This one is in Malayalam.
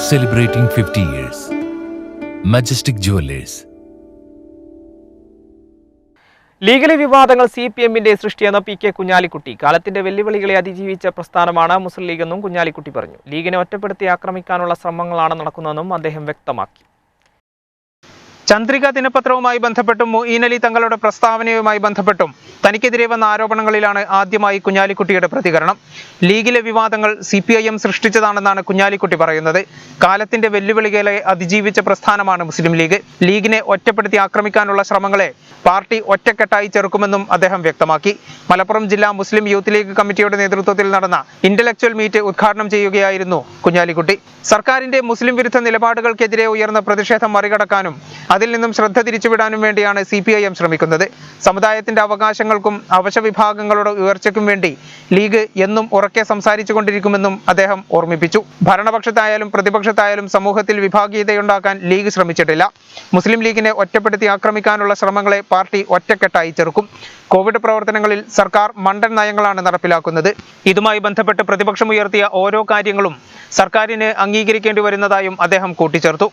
celebrating 50 years. Majestic Jewelers. ലീഗലി വിവാദങ്ങൾ സി പി എമ്മിന്റെ സൃഷ്ടിയെന്ന പി കെ കുഞ്ഞാലിക്കുട്ടി കാലത്തിന്റെ വെല്ലുവിളികളെ അതിജീവിച്ച പ്രസ്ഥാനമാണ് മുസ്ലിം ലീഗെന്നും കുഞ്ഞാലിക്കുട്ടി പറഞ്ഞു ലീഗിനെ ഒറ്റപ്പെടുത്തി ആക്രമിക്കാനുള്ള ശ്രമങ്ങളാണ് നടക്കുന്നതെന്നും അദ്ദേഹം വ്യക്തമാക്കി ചന്ദ്രിക ദിനപത്രവുമായി ബന്ധപ്പെട്ടും മൊയ്ൻ അലി തങ്ങളുടെ പ്രസ്താവനയുമായി ബന്ധപ്പെട്ടും തനിക്കെതിരെ വന്ന ആരോപണങ്ങളിലാണ് ആദ്യമായി കുഞ്ഞാലിക്കുട്ടിയുടെ പ്രതികരണം. ലീഗിലെ വിവാദങ്ങൾ സി പി ഐ എം സൃഷ്ടിച്ചതാണെന്നാണ് കുഞ്ഞാലിക്കുട്ടി പറയുന്നത്. കാലത്തിന്റെ വെല്ലുവിളികളെ അതിജീവിച്ച പ്രസ്ഥാനമാണ് മുസ്ലിം ലീഗ്. ലീഗിനെ ഒറ്റപ്പെടുത്തി ആക്രമിക്കാനുള്ള ശ്രമങ്ങളെ പാർട്ടി ഒറ്റക്കെട്ടായി ചെറുക്കുമെന്നും അദ്ദേഹം വ്യക്തമാക്കി. മലപ്പുറം ജില്ലാ മുസ്ലിം യൂത്ത് ലീഗ് കമ്മിറ്റിയുടെ നേതൃത്വത്തിൽ നടന്ന ഇന്റലക്ച്വൽ മീറ്റ് ഉദ്ഘാടനം ചെയ്യുകയായിരുന്നു കുഞ്ഞാലിക്കുട്ടി. സർക്കാരിന്റെ മുസ്ലിം വിരുദ്ധ നിലപാടുകൾക്കെതിരെ ഉയർന്ന പ്രതിഷേധം മറികടക്കാനും അതിൽ നിന്നും ശ്രദ്ധ തിരിച്ചുവിടാനും വേണ്ടിയാണ് സി പി ഐ എം ശ്രമിക്കുന്നത്. സമുദായത്തിന്റെ അവകാശങ്ങൾക്കും അവശവിഭാഗങ്ങളുടെ ഉയർച്ചയ്ക്കും വേണ്ടി ലീഗ് എന്നും ഉറക്കെ സംസാരിച്ചു കൊണ്ടിരിക്കുമെന്നും അദ്ദേഹം ഓർമ്മിപ്പിച്ചു. ഭരണപക്ഷത്തായാലും പ്രതിപക്ഷത്തായാലും സമൂഹത്തിൽ വിഭാഗീയതയുണ്ടാക്കാൻ ലീഗ് ശ്രമിച്ചിട്ടില്ല. മുസ്ലിം ലീഗിനെ ഒറ്റപ്പെടുത്തി ആക്രമിക്കാനുള്ള ശ്രമങ്ങളെ പാർട്ടി ഒറ്റക്കെട്ടായി ചെറുക്കും. കോവിഡ് പ്രവർത്തനങ്ങളിൽ സർക്കാർ മണ്ടൻ നയങ്ങളാണ് നടപ്പിലാക്കുന്നത്. ഇതുമായി ബന്ധപ്പെട്ട് പ്രതിപക്ഷം ഉയർത്തിയ ഓരോ കാര്യങ്ങളും സർക്കാരിന് അംഗീകരിക്കേണ്ടി വരുന്നതായും അദ്ദേഹം കൂട്ടിച്ചേർത്തു.